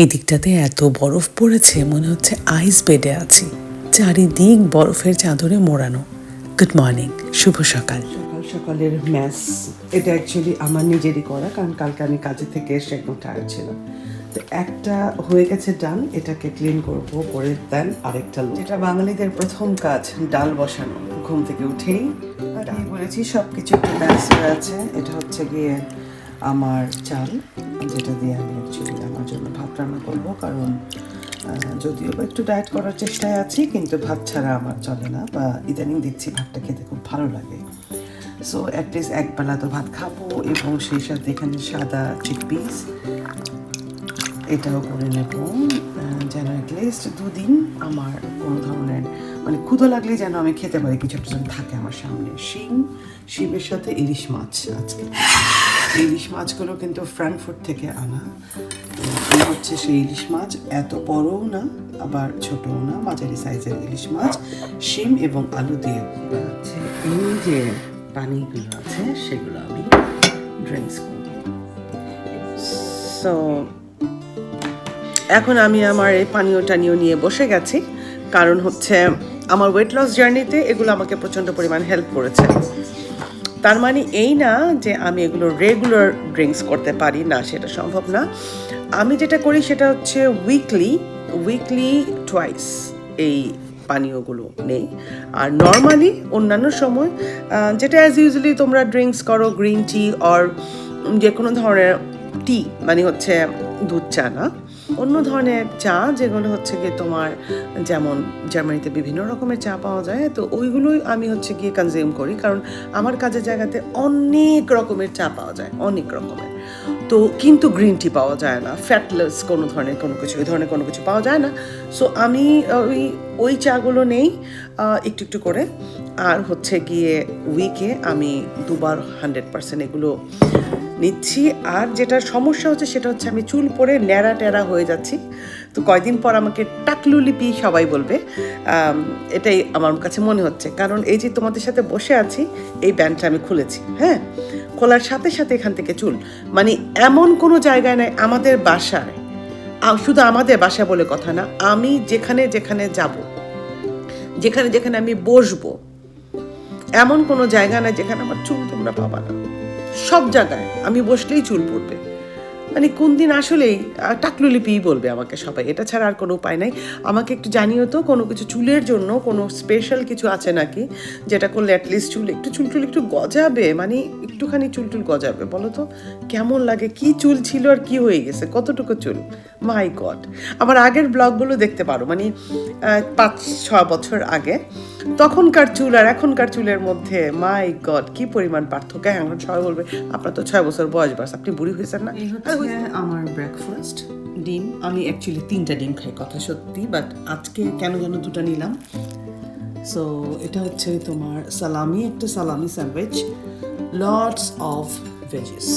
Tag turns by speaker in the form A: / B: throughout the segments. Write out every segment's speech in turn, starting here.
A: এই দিকটাতে এত বরফ পড়েছে, মনে হচ্ছে আইস বেডে আছি। চারিদিক বরফের চাদরে মোড়ানো। গুড মর্নিং শুভ সকাল।
B: সকাল সকালের ম্যাস এটা অ্যাকচুয়ালি আমার নিজেরই করা, কারণ কালকে আমি কাজে থেকে এসে একদম টায়ার্ড ছিলাম। তো একটা হয়ে গেছে ডাল, এটাকে ক্লিন করব করে দেন আরেকটা এটা বাঙালিদের প্রথম কাজ, ডাল বসানো। ঘুম থেকে উঠেই আমি বলেছি সব কিছু একটু ম্যাস হয়ে আছে। এটা হচ্ছে গিয়ে আমার চাল, যেটা দিয়ে আমি অ্যাকচুয়ালি আমার জন্য রান্না করব, কারণ যদিও বা একটু ডায়েট করার চেষ্টায় আছি, কিন্তু ভাত ছাড়া আমার চলে না বা ইদানিং দেখছি ভাতটা খেতে খুব ভালো লাগে। সো অ্যাটলিস্ট একবেলা তো ভাত খাব এবং সেই সাথে এখানে সাদা চিকপিস এটাও করে নেব। যেন অ্যাটলিস্ট দুদিন আমার কোনো ধরনের মানে ক্ষুধা লাগলে যেন আমি খেতে পারি, কিছু একটা থাকে আমার সামনে। শিম, শিমের সাথে ইলিশ মাছ আজকে। ইলিশ মাছগুলো কিন্তু ফ্রাঙ্কফুট থেকে আনা। হচ্ছে সেই ইলিশ মাছ। এত বড়ও না, আবার ছোটও না, মাঝারি সাইজের ইলিশ মাছ, শিম এবং আলু দিয়ে বানাচ্ছে। এই যে পানিগুলো আছে, সেগুলো আমি ড্রিঙ্কস করব। সো এখন আমি আমার এই পানীয় টানীয় নিয়ে বসে গেছি। কারণ হচ্ছে আমার ওয়েট লস জার্নিতে এগুলো আমাকে প্রচণ্ড পরিমাণ হেল্প করেছে। তার মানে এই না যে আমি এগুলো রেগুলার ড্রিঙ্কস করতে পারি, না সেটা সম্ভব না। আমি যেটা করি সেটা হচ্ছে উইকলি উইকলি টুয়াইস এই পানীয়গুলো নেই। আর নর্মালি অন্যান্য সময় যেটা অ্যাজ ইউজুয়ালি তোমরা ড্রিঙ্কস করো গ্রিন টি অর যে কোনো ধরনের টি মানে হচ্ছে দুধ চা না। অন্য ধরনের চা যেগুলো হচ্ছে গিয়ে তোমার যেমন জার্মানিতে বিভিন্ন রকমের চা পাওয়া যায়, তো ওইগুলোই আমি হচ্ছে গিয়ে কনজিউম করি। কারণ আমার কাজের জায়গাতে অনেক রকমের চা পাওয়া যায়, অনেক রকমের। তো কিন্তু গ্রিন টি পাওয়া যায় না। ফ্যাটলেস কোনো ধরনের কোনো কিছু ওই ধরনের কোনো কিছু পাওয়া যায় না। সো আমি ওই ওই চাগুলো নেই একটু একটু করে। আর হচ্ছে গিয়ে উইকে আমি দুবার হান্ড্রেড পার্সেন্ট এগুলো নিচ্ছি। আর যেটা সমস্যা হচ্ছে সেটা হচ্ছে আমি চুল পরে ন্যাড়া ট্যাড়া হয়ে যাচ্ছি। তো কয়দিন পর আমাকে টাকলুলিপি সবাই বলবে। এটাই আমার কাছে মনে হচ্ছে। কারণ এই যে তোমাদের সাথে বসে আছি, এই ব্যান্ডটা আমি খুলেছি হ্যাঁ? খোলার সাথে সাথে এখান থেকে চুল মানে এমন কোনো জায়গায় নাই, আমাদের বাসায়। শুধু আমাদের বাসা বলে কথা না, আমি যেখানে যেখানে যাব, যেখানে যেখানে আমি বসবো, এমন কোনো জায়গা নাই যেখানে আমার চুল তোমরা পাবা না। সব জায়গায় আমি বসলেই চুল পড়বে। মানে কোন দিন আসলেই টাকলুলিপিই বলবে আমাকে সবাই। এটা ছাড়া আর কোনো উপায় নাই। আমাকে একটু জানিও তো কোনো কিছু চুলের জন্য কোনো স্পেশাল কিছু আছে নাকি? যেটা করলে অ্যাটলিস্ট চুল একটু চুল টুল একটু গজাবে? মানে একটুখানি চুল টুল গজাবে বলো তো? কেমন লাগে? কি চুল ছিল আর কি হয়ে গেছে? কতটুকু চুল? মাই গড আমার আগের ব্লগগুলো দেখতে পারো। মানে পাঁচ ছ বছর আগে তখনকার চুল আর এখনকার চুলের মধ্যে মাই গড কি পরিমাণ পার্থক্য? হ্যাঁ এখন সবাই বলবে আপনার তো ছয় বছর বয়স বাস আপনি বুড়ি হয়েছেন না। হচ্ছে আমার ব্রেকফাস্ট ডিম। আমি অ্যাকচুয়ালি তিনটা ডিম খাই, কথা সত্যি বাট আজকে কেন যেন দুটো নিলাম। সো এটা হচ্ছে তোমার সালামি, একটা সালামি স্যান্ডউইচ লটস অফ ভেজিস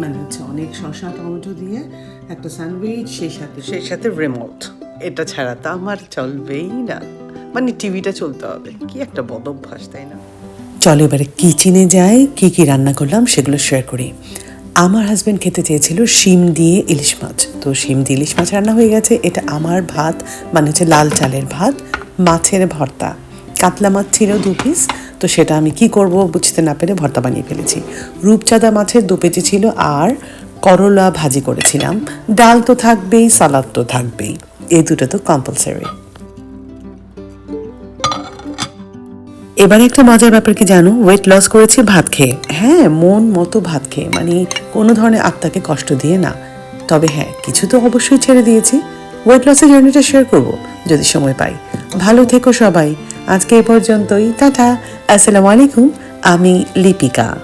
B: মানে হচ্ছে অনেক শসা, টমেটো দিয়ে একটা স্যান্ডউইচ সেই সাথে সেই সাথে রিমোট এটা ছাড়া তো আমার চলবেই না। মানে টিভিটা চলতে হবে। কি একটা বদ অভ্যাস, তাই না?
A: চলো এবারে কিচেনে যাই, কি কি রান্না করলাম সেগুলো শেয়ার করি। আমার হাজব্যান্ড খেতে চেয়েছিল শিম দিয়ে ইলিশ মাছ। তো শিম দিয়ে ইলিশ মাছ রান্না হয়ে গেছে। এটা আমার ভাত মানে হচ্ছে লাল চালের ভাত, মাছের ভর্তা। কাতলা মাছ ছিল দু পিস তো সেটা আমি কি করব বুঝতে না পেরে ভর্তা বানিয়ে ফেলেছি। রূপচাঁদা মাছের দু পেটি ছিল আর করলা ভাজি করেছিলাম। ডাল তো থাকবেই, সালাদ তো থাকবেই। এই দুটো তো কম্পালসারি এবারে একটা মজার ব্যাপার কি জানো? ওয়েট লস করেছি ভাত খেয়ে। হ্যাঁ মন মতো ভাত খেয়ে। মানে কোনো ধরনের আত্মাকে কষ্ট দিয়ে না। তবে হ্যাঁ কিছু তো অবশ্যই ছেড়ে দিয়েছি। ওয়েট লসের জার্নিটা শেয়ার করব, যদি সময় পাই। ভালো থেকো সবাই। আজকে এ পর্যন্তই। টাটা। আসসালামু আলাইকুম। আমি লিপিকা।